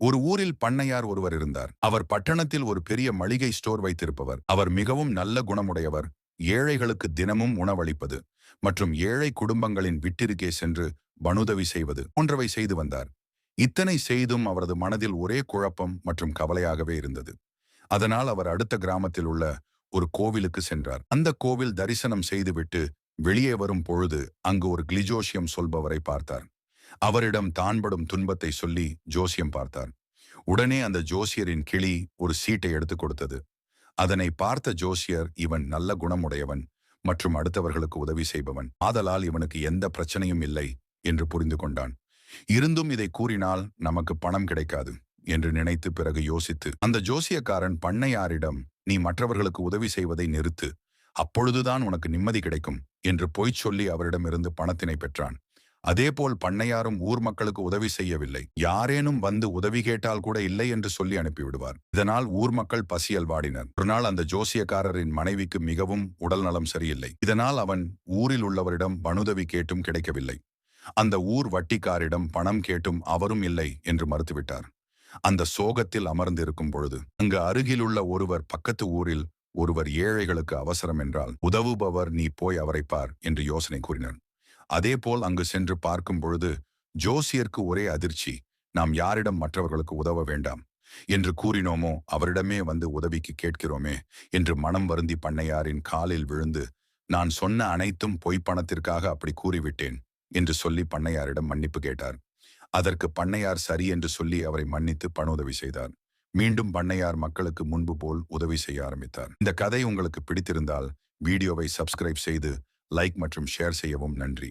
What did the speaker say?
ஒரு ஊரில் பண்ணையார் ஒருவர் இருந்தார். அவர் பட்டணத்தில் ஒரு பெரிய மளிகை ஸ்டோர் வைத்திருப்பவர். அவர் மிகவும் நல்ல குணமுடையவர். ஏழைகளுக்கு தினமும் உணவளிப்பது மற்றும் ஏழை குடும்பங்களின் விட்டிருக்கே சென்று பணுதவி செய்வது போன்றவை செய்து வந்தார். இத்தனை செய்தும் அவரது மனதில் ஒரே குழப்பம் மற்றும் கவலையாகவே இருந்தது. அதனால் அவர் அடுத்த கிராமத்தில் உள்ள ஒரு கோவிலுக்கு சென்றார். அந்த கோவில் தரிசனம் செய்துவிட்டு வெளியே வரும் பொழுது அங்கு ஒரு கிளிஜோஷியம் சொல்பவரை பார்த்தார். அவரிடம் தான்படும் துன்பத்தை சொல்லி ஜோசியம் பார்த்தார். உடனே அந்த ஜோசியரின் கிளி ஒரு சீட்டை எடுத்துக் கொடுத்தது. அதனை பார்த்த ஜோசியர் இவன் நல்ல குணமுடையவன் மற்றும் அடுத்தவர்களுக்கு உதவி செய்பவன். ஆதலால் இவனுக்கு எந்த பிரச்சனையும் இல்லை என்று புரிந்து கொண்டான். இருந்தும் இதை கூறினால் நமக்கு பணம் கிடைக்காது என்று நினைத்து பிறகு யோசித்து அந்த ஜோசியக்காரன் பண்ணையாரிடம் நீ மற்றவர்களுக்கு உதவி செய்வதை நிறுத்து. அப்பொழுதுதான் உனக்கு நிம்மதி கிடைக்கும் என்று பொய்ச் சொல்லி அவரிடமிருந்து பணத்தினை பெற்றான். அதேபோல் பண்ணையாரும் ஊர் மக்களுக்கு உதவி செய்யவில்லை. யாரேனும் வந்து உதவி கேட்டால் கூட இல்லை என்று சொல்லி அனுப்பிவிடுவார். இதனால் ஊர் மக்கள் பசியல் வாடினர் ஒரு நாள் அந்த ஜோசியக்காரரின் மனைவிக்கு மிகவும் உடல் நலம் சரியில்லை. இதனால் அவன் ஊரில் உள்ளவரிடம் வனுதவி கேட்டும் கிடைக்கவில்லை. அந்த ஊர் வட்டிக்காரிடம் பணம் கேட்டும் அவரும் இல்லை என்று மறுத்துவிட்டார். அந்த சோகத்தில் அமர்ந்திருக்கும் பொழுது அங்கு அருகிலுள்ள ஒருவர் பக்கத்து ஊரில் ஒருவர் ஏழைகளுக்கு அவசரம் என்றால் உதவுபவர் நீ போய் அவரை பார் என்று யோசனை கூறினார். அதேபோல் அங்கு சென்று பார்க்கும் பொழுது ஜோசியருக்கு ஒரே அதிர்ச்சி நாம் யாரிடம் மற்றவர்களுக்கு உதவ வேண்டாம். என்று கூறினோமோ அவரிடமே வந்து உதவிக்கு கேட்கிறோமே என்று மனம் வருந்தி பண்ணையாரின் காலில் விழுந்து நான் சொன்ன அனைத்தும் பொய்ப்பணத்திற்காக அப்படி கூறிவிட்டேன் என்று சொல்லி பண்ணையாரிடம் மன்னிப்பு கேட்டார். அதற்கு பண்ணையார் சரி என்று சொல்லி அவரை மன்னித்து பண உதவி செய்தார். மீண்டும் பண்ணையார் மக்களுக்கு முன்பு போல் உதவி செய்ய ஆரம்பித்தார். இந்த கதை உங்களுக்கு பிடித்திருந்தால் வீடியோவை சப்ஸ்கிரைப் செய்து லைக் மற்றும் ஷேர் செய்யவும் நன்றி.